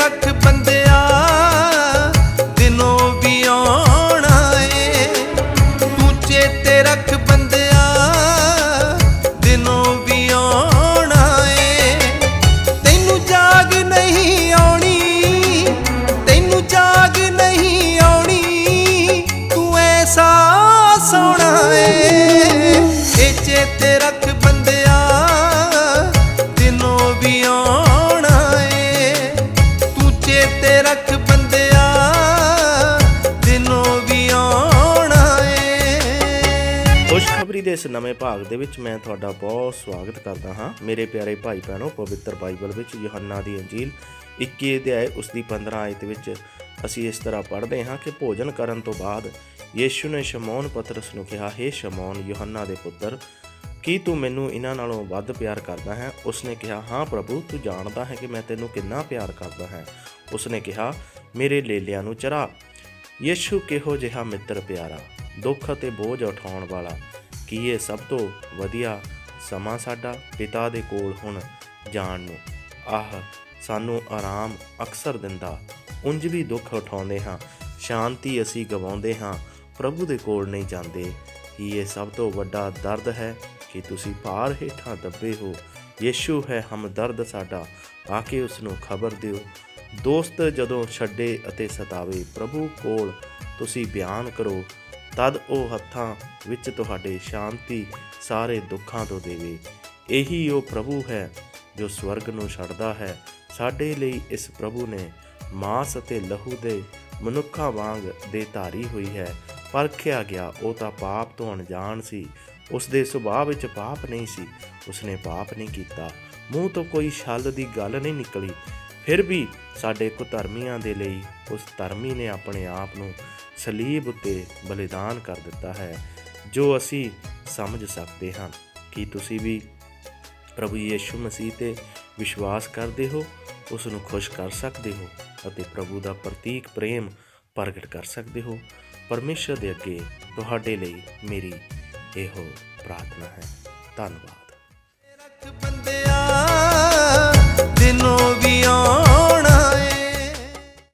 ਰੱਖ ਬੰਦਿਆ। ਖੁਸ਼ਖਬਰੀ ਦੇ ਇਸ ਨਵੇਂ ਭਾਗ ਦੇ ਵਿੱਚ ਮੈਂ ਤੁਹਾਡਾ ਬਹੁਤ ਸਵਾਗਤ ਕਰਦਾ ਹਾਂ। ਮੇਰੇ ਪਿਆਰੇ ਭਾਈ ਭੈਣੋ, ਪਵਿੱਤਰ ਬਾਈਬਲ ਵਿੱਚ ਯੋਹੰਨਾ ਦੀ ਅੰਜੀਲ 21 ਅਧਿਆਇ ਉਸ ਦੀ 15 ਆਇਤ ਵਿੱਚ ਅਸੀਂ ਇਸ ਤਰ੍ਹਾਂ ਪੜ੍ਹਦੇ ਹਾਂ ਕਿ ਭੋਜਨ ਕਰਨ ਤੋਂ ਬਾਅਦ ਯੀਸ਼ੂ ਨੇ ਸ਼ਮੌਨ ਪਤਰਸ ਨੂੰ ਕਿਹਾ, ਹੇ ਸ਼ਮੌਨ, ਯੋਹੰਨਾ ਦੇ ਪੁੱਤਰ, ਕੀ ਤੂੰ ਮੈਨੂੰ ਇਹਨਾਂ ਨਾਲੋਂ ਵੱਧ ਪਿਆਰ ਕਰਦਾ ਹੈ? ਉਸਨੇ ਕਿਹਾ, ਹਾਂ ਪ੍ਰਭੂ, ਤੂੰ ਜਾਣਦਾ ਹੈ ਕਿ ਮੈਂ ਤੈਨੂੰ ਕਿੰਨਾ ਪਿਆਰ ਕਰਦਾ ਹੈ। ਉਸਨੇ ਕਿਹਾ, ਮੇਰੇ ਲੇਲਿਆਂ ਨੂੰ ਚਰਾ, ਯੀਸ਼ੂ ਕਿਹੋ ਜਿਹਾ ਮਿੱਤਰ ਪਿਆਰਾ, ਦੁੱਖ ਅਤੇ ਬੋਝ ਉਠਾਉਣ ਵਾਲਾ ਕੀ ਇਹ ਸਭ ਤੋਂ ਵਧੀਆ ਸਮਾਂ ਸਾਡਾ ਪਿਤਾ ਦੇ ਕੋਲ ਹੁਣ ਜਾਣ ਨੂੰ? ਆਹ, ਸਾਨੂੰ ਆਰਾਮ ਅਕਸਰ ਦਿੰਦਾ। ਉਂਝ ਵੀ ਦੁੱਖ ਉਠਾਉਂਦੇ ਹਾਂ, ਸ਼ਾਂਤੀ ਅਸੀਂ ਗਵਾਉਂਦੇ ਹਾਂ, ਪ੍ਰਭੂ ਦੇ ਕੋਲ ਨਹੀਂ ਜਾਂਦੇ। ਕੀ ਇਹ ਸਭ ਤੋਂ ਵੱਡਾ ਦਰਦ ਹੈ ਕਿ ਤੁਸੀਂ ਭਾਰ ਹੇਠਾਂ ਦੱਬੇ ਹੋ? ਯੀਸ਼ੂ ਹੈ ਹਮਦਰਦ ਸਾਡਾ, ਆ ਕੇ ਉਸ ਨੂੰ ਖਬਰ ਦਿਓ। ਦੋਸਤ ਜਦੋਂ ਛੱਡੇ ਅਤੇ ਸਤਾਵੇ, ਪ੍ਰਭੂ ਕੋਲ ਤੁਸੀਂ ਬਿਆਨ ਕਰੋ ਤਦ ਉਹ ਹੱਥਾਂ ਵਿੱਚ ਤੁਹਾਡੇ ਸ਼ਾਂਤੀ ਸਾਰੇ ਦੁੱਖਾਂ ਤੋਂ ਦੇਵੇ। ਇਹੀ ਉਹ ਪ੍ਰਭੂ ਹੈ ਜੋ ਸਵਰਗ ਨੂੰ ਛੱਡਦਾ ਹੈ। ਸਾਡੇ ਲਈ ਇਸ ਪ੍ਰਭੂ ਨੇ ਮਾਸ ਅਤੇ ਲਹੂ ਦੇ ਮਨੁੱਖਾਂ ਵਾਂਗ ਦੇ ਧਾਰੀ ਹੋਈ ਹੈ। ਪਰਖਿਆ ਗਿਆ, ਉਹ ਤਾਂ ਪਾਪ ਤੋਂ ਅਣਜਾਣ ਸੀ। ਉਸ ਦੇ ਸੁਭਾਅ ਵਿੱਚ ਪਾਪ ਨਹੀਂ ਸੀ। ਉਸਨੇ ਪਾਪ ਨਹੀਂ ਕੀਤਾ। ਮੂੰਹ ਤੋਂ ਕੋਈ ਛਲ ਦੀ ਗੱਲ ਨਹੀਂ ਨਿਕਲੀ। ਫਿਰ ਵੀ ਸਾਡੇ ਕੁਧਰਮੀਆਂ ਦੇ ਲਈ ਉਸ ਧਰਮੀ ਨੇ ਆਪਣੇ ਆਪ ਨੂੰ ਸਲੀਬ ਉੱਤੇ ਬਲੀਦਾਨ ਕਰ ਦਿੱਤਾ ਹੈ, ਜੋ ਅਸੀਂ ਸਮਝ ਸਕਦੇ ਹਾਂ। ਕਿ ਤੁਸੀਂ ਵੀ ਪ੍ਰਭੂ ਯੀਸ਼ੂ ਮਸੀਹ ਤੇ ਵਿਸ਼ਵਾਸ ਕਰਦੇ ਹੋ? ਉਸ ਨੂੰ ਖੁਸ਼ ਕਰ ਸਕਦੇ ਹੋ ਅਤੇ ਪ੍ਰਭੂ ਦਾ ਪ੍ਰਤੀਕ ਪ੍ਰੇਮ ਪ੍ਰਗਟ ਕਰ ਸਕਦੇ ਹੋ? ਪਰਮੇਸ਼ਰ ਦੇ ਅੱਗੇ ਤੁਹਾਡੇ ਲਈ ਮੇਰੀ ਇਹੋ ਪ੍ਰਾਰਥਨਾ ਹੈ। ਧੰਨਵਾਦ।